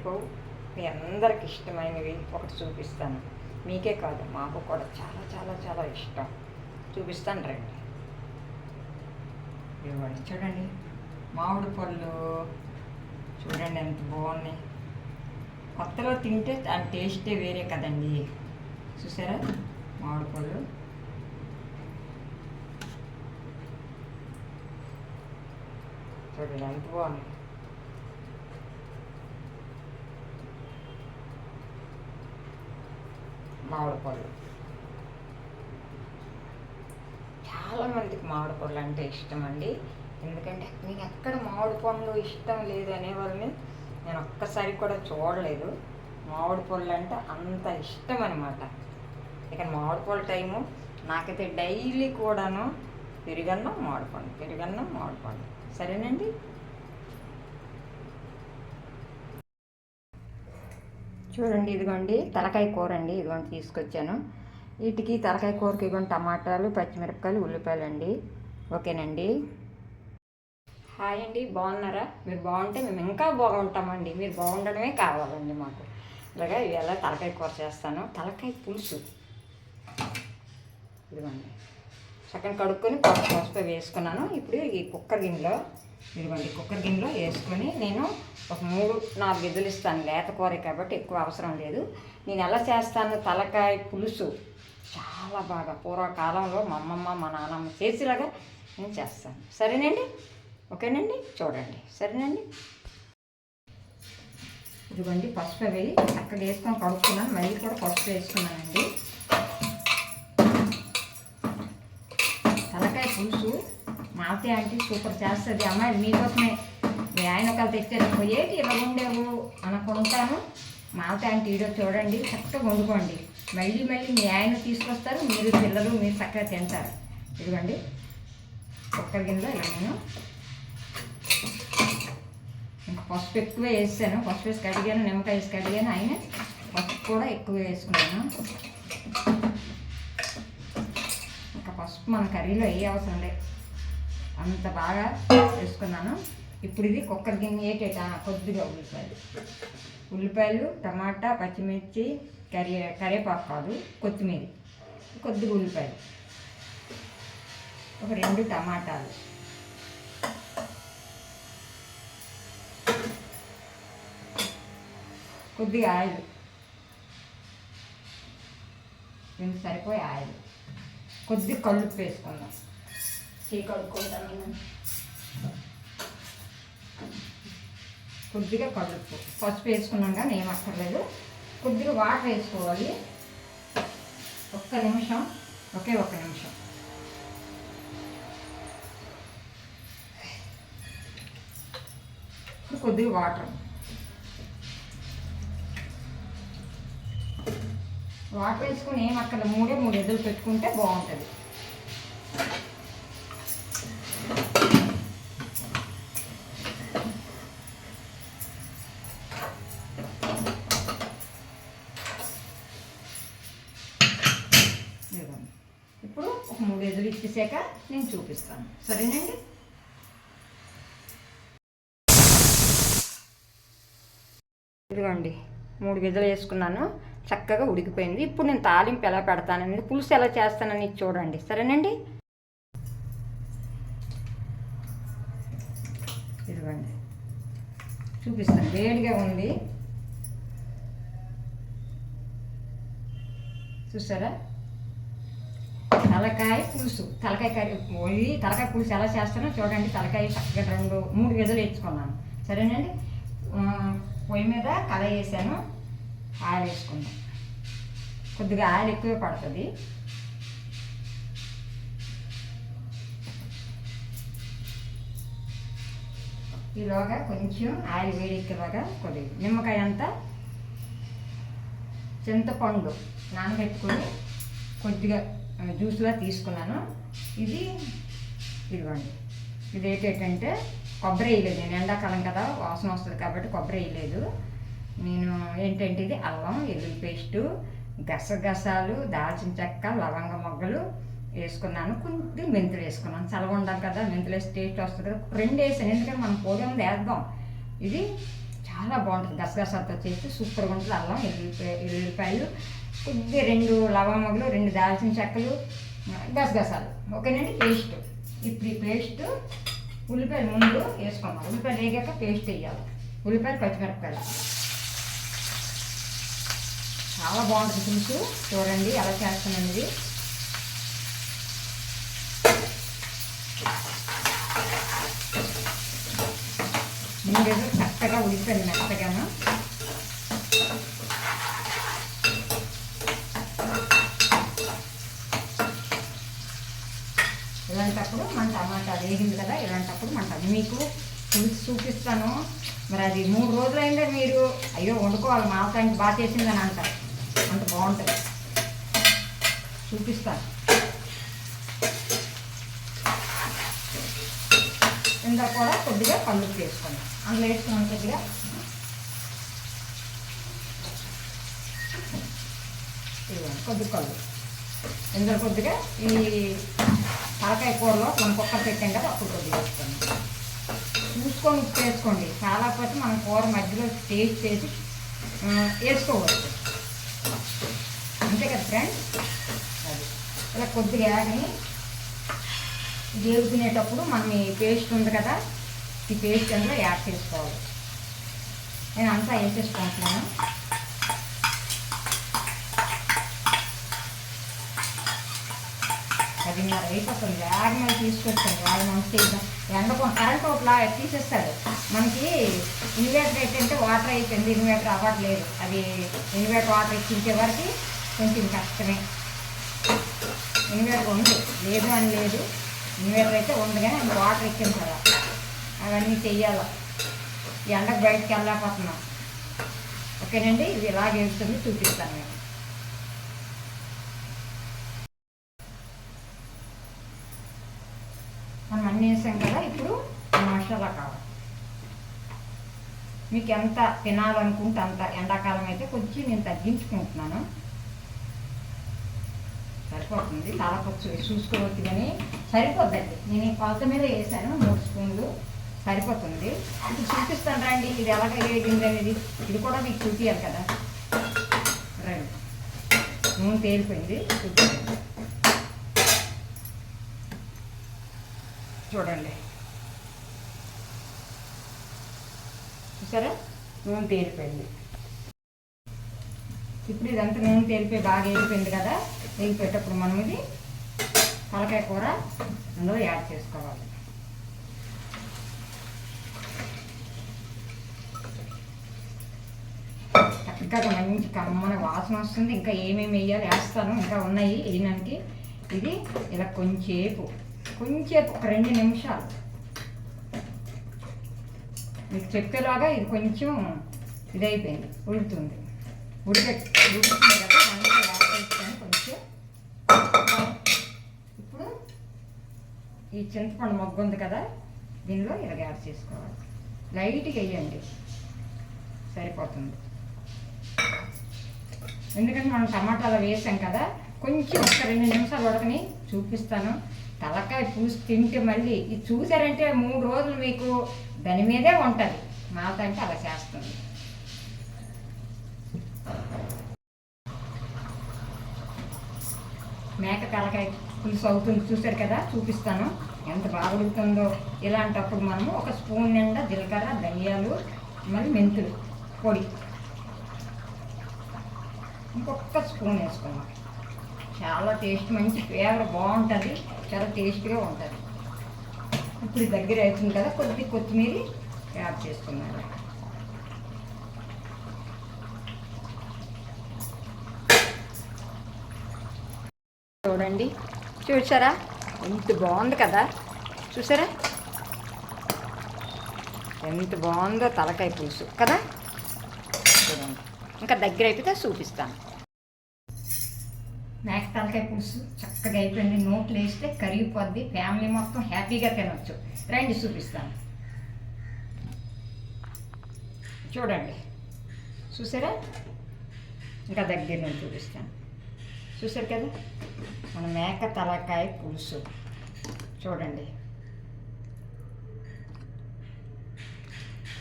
మీకు మీ అందరికి ఇష్టమైనవి ఒకటి చూపిస్తాను. మీకే కాదు మాకు కూడా చాలా చాలా చాలా ఇష్టం. చూపిస్తాను రండి. ఇవ్వండి చూడండి. మామిడి పళ్ళు చూడండి ఎంత బాగున్నాయి. కొత్తలో తింటే దాని టేస్టే వేరే కదండి. చూసారా? మామిడి పళ్ళు. చూడండి ఎంత బాగున్నాయి. మామిడి పళ్ళు చాలామందికి మామిడి పళ్ళు అంటే ఇష్టం అండి ఎందుకంటే నేను ఎక్కడ మామిడి పండ్లు ఇష్టం లేదు అనే వాళ్ళని నేను ఒక్కసారి కూడా చూడలేదు. మామిడి పళ్ళు అంటే అంత ఇష్టం అనమాట ఇక మామిడి పళ్ళ టైము నాకైతే డైలీ కూడాను పెరుగన్నం మామిడి పండు పెరుగన్నం మామిడి పండు సరేనండి? చూడండి ఇదిగోండి తలకాయ కూర అండి ఇదిగోండి తీసుకొచ్చాను. వీటికి తలకాయ కూరకి ఇదిగోండి టమాటాలు పచ్చిమిరపకాయలు ఉల్లిపాయలు అండి ఓకేనండి? హాయ్ అండి బాగున్నారా? మీరు బాగుంటే మేము ఇంకా బాగుంటామండి. మీరు బాగుండడమే కావాలండి మాకు. ఇలాగా ఇవాళ తలకాయ కూర చేస్తాను. తలకాయ పులుసు. ఇదిగోండి. చక్కని కడుక్కొని పసుపు పసుపు వేసుకున్నాను. ఇప్పుడు ఈ కుక్కర్ గిన్నెలో ఇదిగోండి కుక్కర్ గిన్నెలో వేసుకొని నేను ఒక మూడు నాలుగు విధులు ఇస్తాను. లేత కూర కాబట్టి ఎక్కువ అవసరం లేదు. నేను ఎలా చేస్తాను? తలకాయ పులుసు. చాలా బాగా పూర్వకాలంలో మా అమ్మమ్మ మా నాన్నమ్మ చేసేలాగా నేను చేస్తాను. సరేనండి? ఓకేనండి? చూడండి. సరేనండి? ఇదిగోండి పసుపు అవి అక్కడ వేసుకొని కడుక్కున్నాను. మళ్ళీ కూడా పసుపు వేసుకున్నానండి. ఆతే ఆంటీ సూపర్ చేస్తుంది. అమ్మాయి మీకోసమే. మీ ఆయన ఒకళ్ళు తెచ్చారు. ఏంటి ఇలా ఉండేవు? అనుకుంటాను. మాతే ఆంటీ వీడియో చూడండి. చక్కగా వండుకోండి. మళ్ళీ మళ్ళీ మీ ఆయన తీసుకొస్తారు. మీరు పిల్లలు మీరు చక్కగా తింటారు. ఇదిగోండి. ఒక్క గిన్నెలో ఇలా నేను పసుపు ఎక్కువ వేసాను. పసుపు వేసి కడిగాను. నిమ్మకాయ వేసి కడిగాను. ఆయన పసుపు కూడా ఎక్కువ వేసుకున్నాను. ఇంకా పసుపు మన కర్రీలో ఏ అవసరం లేదు. అంత బాగా వేసుకున్నాను. ఇప్పుడు ఇది కుక్కర్ గిన్నె ఏటేట? కొద్దిగా ఉల్లిపాయలు. ఉల్లిపాయలు టమాటా పచ్చిమిర్చి కరి కరివేపాకు కాదు కొత్తిమీర. కొద్దిగా ఉల్లిపాయలు. ఒక రెండు టమాటాలు. కొద్దిగా ఆయిల్. రెండు సరిపోయే ఆయిల్. కొద్దిగా కలుపు వేసుకుందాం. చీ కలుపుకుంటాం నేను కొద్దిగా కలుపు పసుపు వేసుకున్నాం కానీ ఏం అక్కర్లేదు. కొద్దిగా వాటర్ వేసుకోవాలి. ఒక్క నిమిషం ఒకే ఒక్క నిమిషం. ఇప్పుడు కొద్దిగా వాటర్. వాటర్ వేసుకుని ఏం అక్కడ మూడే మూడు ఎదురు పెట్టుకుంటే బాగుంటుంది ఇదిగోండి. ఇప్పుడు ఒక ఇచ్చేసాక నేను చూపిస్తాను. సరేనండి? ఇదిగోండి మూడు గిద్దలు వేసుకున్నాను. చక్కగా ఉడికిపోయింది. ఇప్పుడు నేను తాలింపు ఎలా పెడతాననేది పులుసు ఎలా చేస్తానని చూడండి. సరేనండి? ఇదిగోండి. చూపిస్తాను. వేడిగా ఉంది. చూసారా? తలకాయ పులుసు. తలకాయ కర్రీ. పోయి తలకాయ పులుసు ఎలా చేస్తానో చూడండి. తలకాయ రెండు మూడు గదులు వేసుకున్నాను సరేనండి? పొయ్యి మీద కళాయి వేసాను. ఆయిల్ వేసుకున్నాను కొద్దిగా ఆయిల్ ఎక్కువ పడుతుంది. ఈలోగా కొంచెం ఆయిల్ వేడెక్కేలాగా కొద్దిగా నిమ్మకాయ అంతా చింతపండు నానబెట్టుకొని కొద్దిగా జ్యూస్లా తీసుకున్నాను. ఇది ఇదిగోండి. ఇది ఏంటంటే కొబ్బరి వేయలేదు నేను ఎండాకాలం కదా వాసన వస్తుంది కాబట్టి కొబ్బరి వేయలేదు నేను ఏంటంటే ఇది అల్లం ఎల్లుల్లి పేస్టు గసగసాలు దాల్చిన చెక్క లవంగ మొగ్గలు వేసుకున్నాను. కొద్ది మెంతులు వేసుకున్నాను. చల్లగా ఉండాలి కదా మెంతులు వేసి టేస్ట్ వస్తుంది కదా. రెండు వేసాను. ఎందుకంటే మనం పొడి ఉంది వేద్దాం. ఇది చాలా బాగుంటుంది. గసగసాలతో చేస్తే సూపర్గా ఉంటుంది. అల్లం ఎల్లుల్లి ఎల్లుల్లిపాయలు కొద్దిగా రెండు లవంగములు రెండు దాల్చిన చెక్కలు గసగసాలు. ఓకేనండి? పేస్ట్. ఇప్పుడు ఈ పేస్ట్ ఉల్లిపాయలు ముందు వేసుకోవాలి. ఉల్లిపాయలు వేగాక పేస్ట్ వేయాలి. ఉల్లిపాయలు పచ్చిమిరపకాయలు. చాలా బాగుంటుంది పులుసు చూడండి ఎలా చేస్తానండి మూడు ముందేదో చక్కగా ఉడికిపోయింది మెత్తగాను. ఇలాంటప్పుడు మన టమాటా వేగింది కదా ఇలాంటప్పుడు మన మీకు పులుసు చూపిస్తాను. మరి అది మూడు రోజులు అయిందే మీరు. అయ్యో వండుకోవాలి. మాలకానికి బాగా చేసిందని అంటారు. అంత బాగుంటుంది. చూపిస్తాను. ఇందా కూడా కొద్దిగా పళ్ళు చేసుకోండి అందులో వేసుకున్నాం కొద్దిగా. కొద్ది కళ్ళు ఇందులో కొద్దిగా ఈ తలకాయ కూరలో మనం కుక్కర్ పెట్టాం కదా అప్పుడు కొద్దిగా చేసుకోండి చూసుకొని ఉప్పు వేసుకోండి. చాలా పోతే మనం కూర మధ్యలో టేస్ట్ చేసి వేసుకోవచ్చు. అంతే కదా ఫ్రెండ్స్ అది. ఇలా కొద్దిగా ఆగి వేగుతునేటప్పుడు మనం ఈ పేస్ట్ ఉంది కదా ఈ పేస్ట్ అందులో యాడ్ చేసుకోవాలి. నేను అంతా వేసేసుకుంటున్నాను. పదిన్నర అసలు వేగమని తీసుకొచ్చాడు వేగం అంతే ఎండకు కరెంట్ ఒకలా తీసేస్తాడు. మనకి ఇన్వేటర్ ఏంటంటే వాటర్ అయిపోయింది. ఇన్వేటర్ అవ్వట్లేదు. అది ఇన్వేటర్ వాటర్ ఎక్కించే వరకు కొంచెం కష్టమే. ఇన్వేటర్ ఉంది. లేదు అని లేదు. ఇన్వేటర్ అయితే ఉంది కానీ వాటర్ ఎక్కిన కదా. అవన్నీ చెయ్యాలి. ఎండకు బయటకు వెళ్ళకపోతున్నాం ఓకేనండి? ఇది ఇలాగే వెళ్తుంది చూపిస్తాను నేను మనం అన్నీ వేసాం కదా ఇప్పుడు మసాలా కావాలి మీకు ఎంత తినాలనుకుంటే అంత ఎండాకాలం అయితే కొంచెం నేను తగ్గించుకుంటున్నాను. సరిపోతుంది తాళపచ్చు చూసుకోవచ్చు కానీ సరిపోద్దండి. నేను ఈ కొలత మీద వేసాను మూడు స్పూన్లు. సరిపోతుంది. ఇప్పుడు చూపిస్తాను రండి ఇది ఎలాగ వేగింది అనేది. ఇది కూడా మీకు చూపించాలి కదా. రండి. నూనె తేలిపోయింది. చూపించండి చూడండి. చూసారా? నూనె తేలిపోయింది. ఇప్పుడు ఇదంతా నూనె తేలిపోయి బాగా వేగిపోయింది కదా వేగిపోయేటప్పుడు మనం ఇది తలకాయ కూర అందులో యాడ్ చేసుకోవాలి. చక్కగా మంచి కమ్మన వాసన వస్తుంది. ఇంకా ఏమేమి వేయాలి? వేస్తాను. ఇంకా ఉన్నాయి వేయడానికి. ఇది ఇలా కొంచెంసేపు కొంచెం ఒక రెండు నిమిషాలు. మీకు చెప్పేలాగా ఇది కొంచెం ఇదైపోయింది ఉడుతుంది ఉడికే కదా దాంట్లో కొంచెం ఇప్పుడు ఈ చింతపండు మొగ్గు ఉంది కదా దీనిలో ఇలా యాడ్ చేసుకోవాలి. లైట్గా వేయండి సరిపోతుంది. ఎందుకంటే మనం టమాటాలు వేసాం కదా కొంచెం ఒక రెండు నిమిషాలు ఉడకని చూపిస్తాను. తలకాయ పులుసు తింటే మళ్ళీ ఇది చూసారంటే మూడు రోజులు మీకు దాని మీదే ఉంటుంది. మాత అంటే అలా చేస్తుంది. మేక తలకాయ పులుసు అవుతుంది చూసారు కదా? చూపిస్తాను. ఎంత బాగుడుతుందో ఇలాంటప్పుడు మనము ఒక స్పూన్ నిండా జీలకర్ర ధనియాలు మళ్ళీ మెంతులు పొడి. ఇంకొక స్పూన్ వేసుకున్నాం చాలా టేస్ట్ మంచి ఫ్లేవర్ బాగుంటుంది. చాలా టేస్ట్గా ఉంటుంది. ఇప్పుడు దగ్గర అవుతుంది కదా కొద్ది కొత్తిమీర యాడ్ చేసుకున్నాను. చూడండి. చూసారా? ఎంత బాగుంది కదా? చూసారా? ఎంత బాగుందో తలకాయ పులుసు కదా? చూడండి. ఇంకా దగ్గర అయిపోతే చూపిస్తాను. మేక తలకాయ పులుసు చక్కగా అయిపోయింది. నోట్లు వేస్తే కరిగిపోద్ది. ఫ్యామిలీ మొత్తం హ్యాపీగా తినొచ్చు. రండి చూపిస్తాను. చూడండి. చూసారా? ఇంకా దగ్గర నేను చూపిస్తాను. చూసారు కదా? మన మేక తలకాయ పులుసు. చూడండి.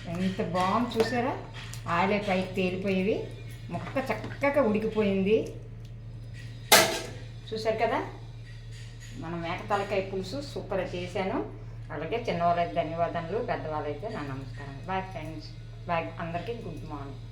ఎంత బాగుంది చూసారా? ఆయిలే పైకి తేలిపోయేవి మొక్క చక్కగా ఉడికిపోయింది. చూశారు కదా? మన మేక తలకాయ పులుసు సూపర్ చేశాను. అలాగే చిన్నవాళ్ళైతే ధన్యవాదాలు పెద్దవాళ్ళైతే నా నమస్కారం. బాయ్ ఫ్రెండ్స్ బాయ్ అందరికీ గుడ్ మార్నింగ్